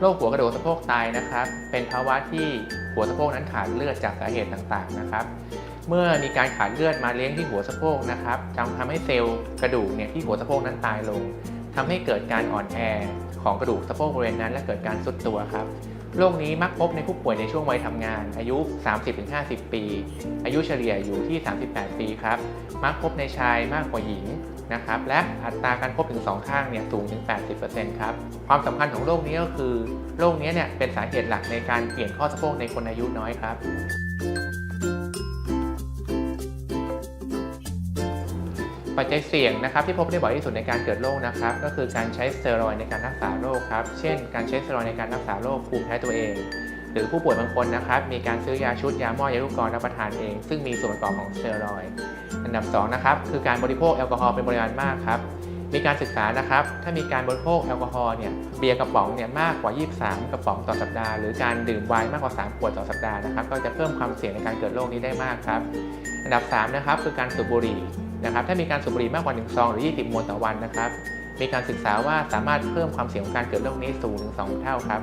โรคหัวกระดูกสะโพกตายนะครับ เป็นภาวะที่หัวสะโพกนั้นขาดเลือดจากสาเหตุต่างๆนะครับ เมื่อมีการขาดเลือดมาเลี้ยงที่หัวสะโพกนะครับจำทำให้เซลล์กระดูกเนี่ยที่หัวสะโพกนั้นตายลงทำให้เกิดการอ่อนแอของกระดูกสะโพกบริเวณนั้น และเกิดการทรุดตัวครับ โรคนี้มักพบในผู้ป่วยในช่วงวัยทำงาน อายุ 30-50 ปี อายุเฉลี่ยอยู่ที่ 38 ปีครับ มักพบในชายมากกว่าหญิงนะครับ และอัตราการพบถึง 2 ข้างเนี่ยสูงถึง 80%ครับ ความสำคัญของโรคนี้ก็คือ โรคนี้เนี่ยเป็นสาเหตุหลักในการเปลี่ยนข้อสะโพกในคนอายุน้อยครับ ปัจจัยเสี่ยงนะครับที่พบได้บ่อยที่สุดในการเกิดโรคนะครับก็คือการใช้สเตียรอยในการรักษาโรคครับเช่น การใช้สเตียรอยในการรักษาโรคภูมิแพ้ตัวเอง หรือผู้ป่วยบางคนนะครับมีการซื้อยาชุดยาหม้อยาลูกกรอนรับประทานเอง ซึ่งมีส่วนประกอบของสเตียรอยอันดับ2นะครับคือการบริโภคแอลกอฮอล์เป็นปริมาณมากครับมีการศึกษานะครับ ถ้ามีการบริโภคแอลกอฮอล์เนี่ย เบียร์กระป๋องเนี่ยมากกว่า 23 กระป๋องต่อสัปดาห์ หรือการดื่มไวน์มากกว่า 3 ขวดต่อสัปดาห์นะครับ ก็จะเพิ่มความเสี่ยงในการเกิดโรคนี้ได้มากครับ อันดับ 3 นะครับ คือการสูบบุหรี่ นะครับถ้ามีการสูบบุหรี่มากกว่า1ซองหรือ 20 มวนต่อวันนะครับมีการศึกษาว่าสามารถเพิ่มความเสี่ยงของการเกิดโรคนี้สูงถึง 2 เท่าครับ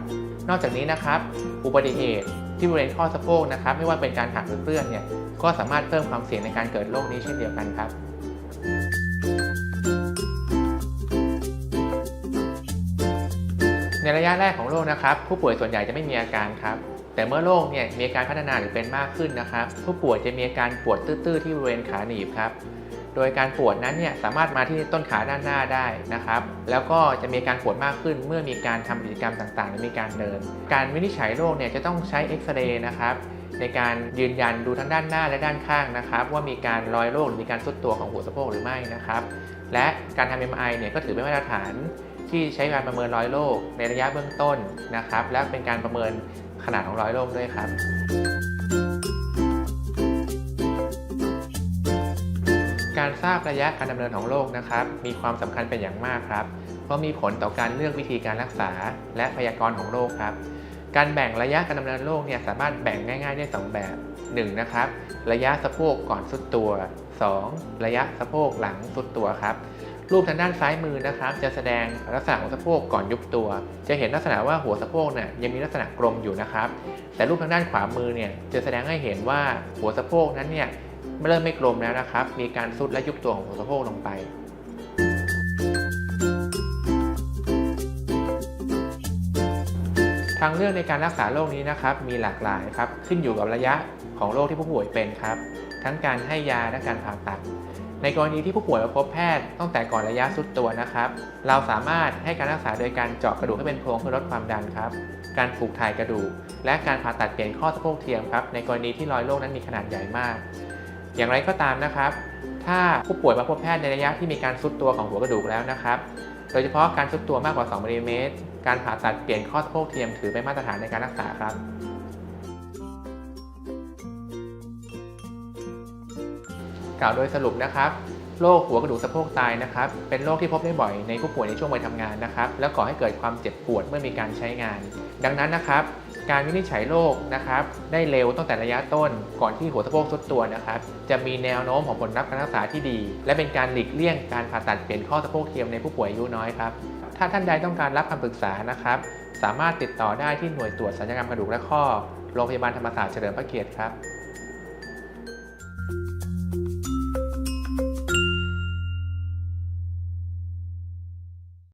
นอกจากนี้นะครับ อุบัติเหตุที่บริเวณข้อสะโพกนะครับ ไม่ว่าเป็นการหักหรือเปื้อนเนี่ยก็สามารถเพิ่มความเสี่ยงในการเกิดโรคนี้เช่นเดียวกันครับ ในระยะแรกของโรคนะครับ ผู้ป่วยส่วนใหญ่จะไม่มีอาการครับ แต่เมื่อโรคเนี่ยมีอาการพัฒนาหรือเป็นมากขึ้นนะครับ ผู้ป่วยจะมีอาการปวดตื้อๆที่บริเวณขาหนีบครับ โดยการปวดนั้นเนี่ยสามารถมาที่ต้นขาด้านหน้าได้นะครับ แล้วก็จะมีการปวดมากขึ้นเมื่อมีการทำกิจกรรมต่างๆ หรือมีการเดิน การวินิจฉัยโรคเนี่ยจะต้องใช้เอ็กซเรย์นะครับในการยืนยันดูทั้งด้านหน้าและด้านข้างนะครับ ว่ามีการรอยโรคหรือมีการทรุดตัวของหัวสะโพกหรือไม่นะครับ และการทำ MRI เนี่ยก็ถือเป็นมาตรฐานที่ใช้การประเมินรอยโรคในระยะเบื้องต้นนะครับ และเป็นการประเมินขนาดของรอยโรคด้วยครับ การทราบระยะการดำเนินของโรคนะครับ มีความสำคัญเป็นอย่างมากครับ เพราะมีผลต่อการเลือกวิธีการรักษา และพยากรณ์ของโรคครับ การแบ่งระยะการดำเนินโรคเนี่ยสามารถแบ่งง่ายๆได้ 2 แบบ 1. นะครับ ระยะสะโพกก่อนสุดตัว 2. ระยะสะโพกหลังสุดตัวครับรูปทางด้านซ้ายมือนะครับ จะแสดงลักษณะของสะโพกก่อนยุบตัว จะเห็นลักษณะว่าหัวสะโพกเนี่ยยังมีลักษณะกลมอยู่นะครับ แต่รูปทางด้านขวามือเนี่ยจะแสดงให้เห็นว่าหัวสะโพกนั้นเนี่ย เริ่มไม่กลมแล้วนะครับ มีการซุดและยุบตัวของหัวสะโพกลงไป ทางเลือกในการรักษาโรคนี้นะครับ มีหลากหลายครับ ขึ้นอยู่กับระยะของโรคที่ผู้ป่วยเป็นครับ ทั้งการให้ยาและการผ่าตัด ในกรณีที่ผู้ป่วยมาพบแพทย์ตั้งแต่ก่อนระยะสุดตัวนะครับ เราสามารถให้การรักษาโดยการเจาะกระดูกให้เป็นโพรงเพื่อลดความดันครับ การผูกถ่ายกระดูก และการผ่าตัดเปลี่ยนข้อสะโพกเทียมครับ ในกรณีที่รอยโรคนั้นมีขนาดใหญ่มาก อย่างไรก็ตามนะครับ ถ้าผู้ป่วยมาพบแพทย์ในระยะที่มีการซุดตัวของหัวกระดูกแล้วนะครับ โดยเฉพาะการซุดตัวมากกว่า 2มิลลิเมตร การผ่าตัดเปลี่ยนข้อสะโพกเทียมถือเป็นมาตรฐานในการรักษาครับกล่าวโดยสรุปนะครับโรคหัวกระดูกสะโพกตายนะครับ เป็นโรคที่พบได้บ่อยในผู้ป่วยในช่วงวัยทำงานนะครับ และก่อให้เกิดความเจ็บปวดเมื่อมีการใช้งาน ดังนั้นนะครับ การวินิจฉัยโรคนะครับได้เร็วตั้งแต่ระยะต้น ก่อนที่หัวสะโพกทรุดตัวนะครับจะมีแนวโน้มของผลลัพธ์การรักษาที่ดี และเป็นการหลีกเลี่ยงการผ่าตัดเปลี่ยนข้อสะโพกเทียมในผู้ป่วยอายุน้อยครับถ้าท่านใดต้องการรับคำปรึกษานะครับสามารถติดต่อได้ที่หน่วยตรวจสัญญกรรมกระดูกและข้อโรงพยาบาลธรรมศาสตร์เฉลิมพระเกียรติครับ